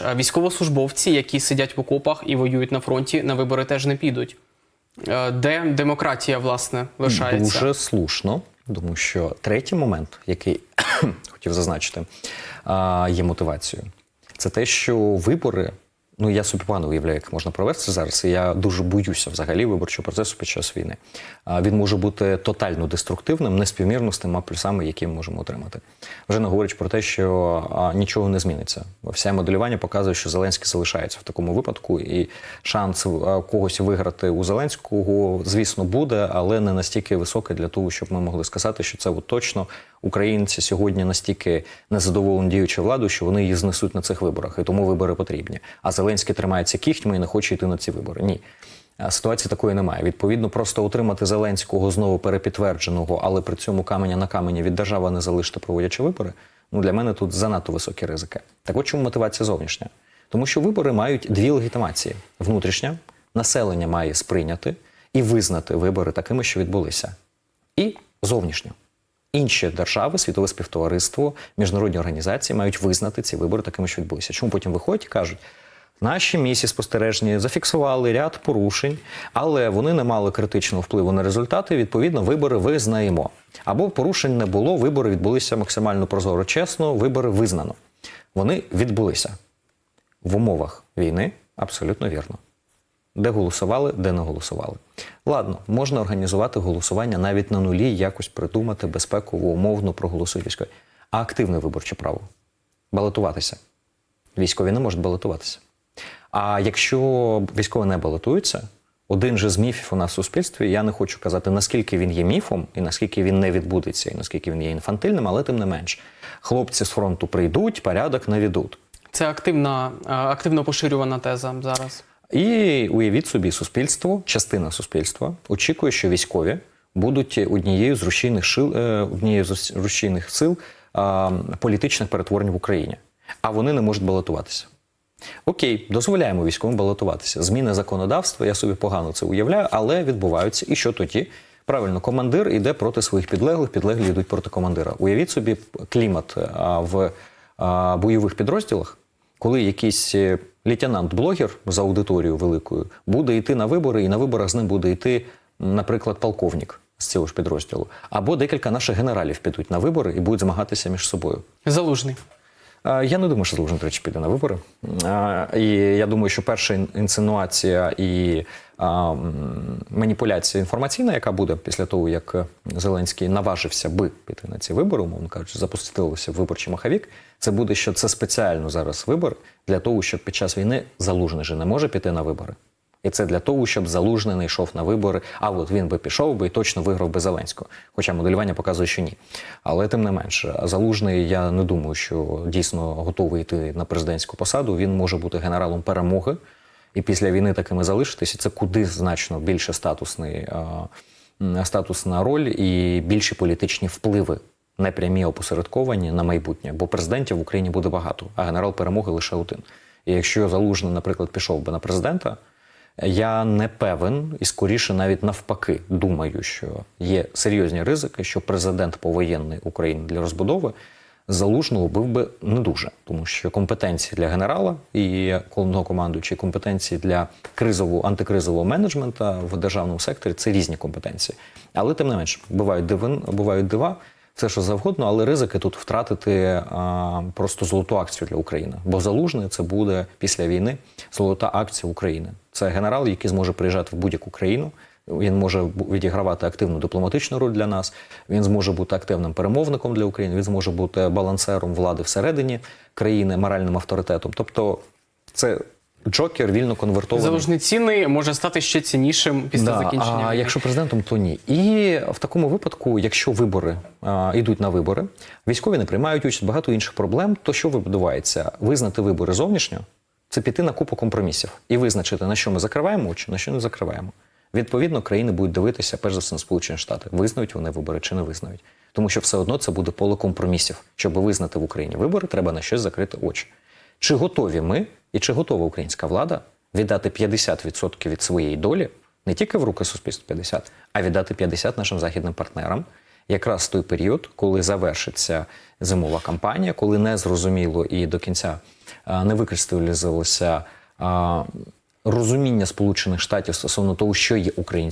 Військовослужбовці, які сидять в окопах і воюють на фронті, на вибори теж не підуть. Е, Де демократія, власне, лишається? Дуже слушно, тому що третій момент, який хотів зазначити, є мотивацією. Це те, що вибори. Ну, я собі погано уявляю, як можна провести зараз. Я дуже боюся взагалі виборчого процесу під час війни. Він може бути тотально деструктивним, неспівмірно з тими плюсами, які ми можемо отримати. Вже не говорячи про те, що нічого не зміниться. Все моделювання показує, що Зеленський залишається в такому випадку, і шанс когось виграти у Зеленського, звісно, буде, але не настільки високий для того, щоб ми могли сказати, що це от точно українці сьогодні настільки незадоволені діючою владою, що вони її знесуть на цих виборах, і тому вибори потрібні. А Зеленський тримається кігтьми і не хоче йти на ці вибори. Ні. Ситуації такої немає. Відповідно, просто отримати Зеленського знову перепідтвердженого, але при цьому каменя на камені від держави не залишити, проводячи вибори. Ну для мене тут занадто високі ризики. Так от чому мотивація зовнішня? Тому що вибори мають дві легітимації: внутрішня населення має сприйняти і визнати вибори такими, що відбулися, і зовнішня. Інші держави, світове співтовариство, міжнародні організації мають визнати ці вибори такими, що відбулися. Чому потім виходять і кажуть, наші місії спостережні зафіксували ряд порушень, але вони не мали критичного впливу на результати. Відповідно, вибори визнаємо. Або порушень не було, вибори відбулися максимально прозоро, чесно, вибори визнано. Вони відбулися в умовах війни абсолютно вірно. Де голосували, де не голосували. Ладно, можна організувати голосування навіть на нулі, якось придумати безпекову умовно проголосують військові. А активне виборче право балотуватися. Військові не можуть балотуватися. А якщо військові не балотуються, один же з міфів у нас в суспільстві, я не хочу казати, наскільки він є міфом, і наскільки він не відбудеться, і наскільки він є інфантильним, але тим не менш, хлопці з фронту прийдуть, порядок наведуть. Це активна, е, активно поширювана теза зараз. І уявіть собі, суспільство, частина суспільства очікує, що військові будуть однією з рушійних сил, е, однією з рушійних сил політичних перетворень в Україні, а вони не можуть балотуватися. Окей, дозволяємо військовим балотуватися. Зміни законодавства, я собі погано це уявляю, але відбуваються. І що тоді? Правильно, командир йде проти своїх підлеглих, підлеглі йдуть проти командира. Уявіть собі клімат а, в а, бойових підрозділах, коли якийсь е, лейтенант-блогер за аудиторією великою буде йти на вибори, і на виборах з ним буде йти, наприклад, полковник з цього ж підрозділу. Або декілька наших генералів підуть на вибори і будуть змагатися між собою. Залужний. А, Я не думаю, що Залужний, до речі, піде на вибори. І я думаю, що перша ін- інсинуація і маніпуляція інформаційна, яка буде після того, як е, Зеленський наважився би піти на ці вибори, умовно кажучи, запустилося в виборчий маховік, це буде, що це спеціально зараз вибор для того, щоб під час війни Залужний же не може піти на вибори. І це для того, щоб Залужний не йшов на вибори. А от він би пішов би і точно виграв би Зеленського. Хоча моделювання показує, що ні. Але тим не менше, Залужний, я не думаю, що дійсно готовий йти на президентську посаду. Він може бути генералом перемоги і після війни такими залишитися. Це куди значно більше статусний, статусна роль і більші політичні впливи. Непрямі опосередковані на майбутнє, бо президентів в Україні буде багато, а генерал перемоги лише один. І якщо Залужний, наприклад, пішов би на президента, я не певен і скоріше навіть навпаки думаю, що є серйозні ризики, що президент повоєнний України для розбудови залужного був би не дуже, тому що компетенції для генерала і головнокомандуючий компетенції для кризового антикризового менеджмента в державному секторі це різні компетенції. Але тим не менш, бувають дивин, бувають дива. Все, що завгодно, але ризики тут втратити а, просто золоту акцію для України. Бо залужний це буде після війни золота акція України. Це генерал, який зможе приїжджати в будь-яку країну. Він може відігравати активну дипломатичну роль для нас. Він зможе бути активним перемовником для України. Він зможе бути балансером влади всередині країни, моральним авторитетом. Тобто, це джокер вільно конвертований. Залужний цінний може стати ще ціннішим після Да, закінчення. А якщо президентом, то ні. І в такому випадку, якщо вибори а, йдуть на вибори, військові не приймають участь, багато інших проблем, то що відбувається? Визнати вибори зовнішньо це піти на купу компромісів і визначити, на що ми закриваємо очі, на що не закриваємо. Відповідно, країни будуть дивитися, перш за все, на Сполучені Штати, визнають вони вибори чи не визнають. Тому що все одно це буде поле компромісів. Щоб визнати в Україні вибори, треба на щось закрити очі. Чи готові ми і чи готова українська влада віддати 50% від своєї долі не тільки в руки суспільства 50, а віддати 50 нашим західним партнерам, якраз той період, коли завершиться зимова кампанія, коли не зрозуміло і до кінця не викристалізувалося розуміння Сполучених Штатів стосовно того, що є українською.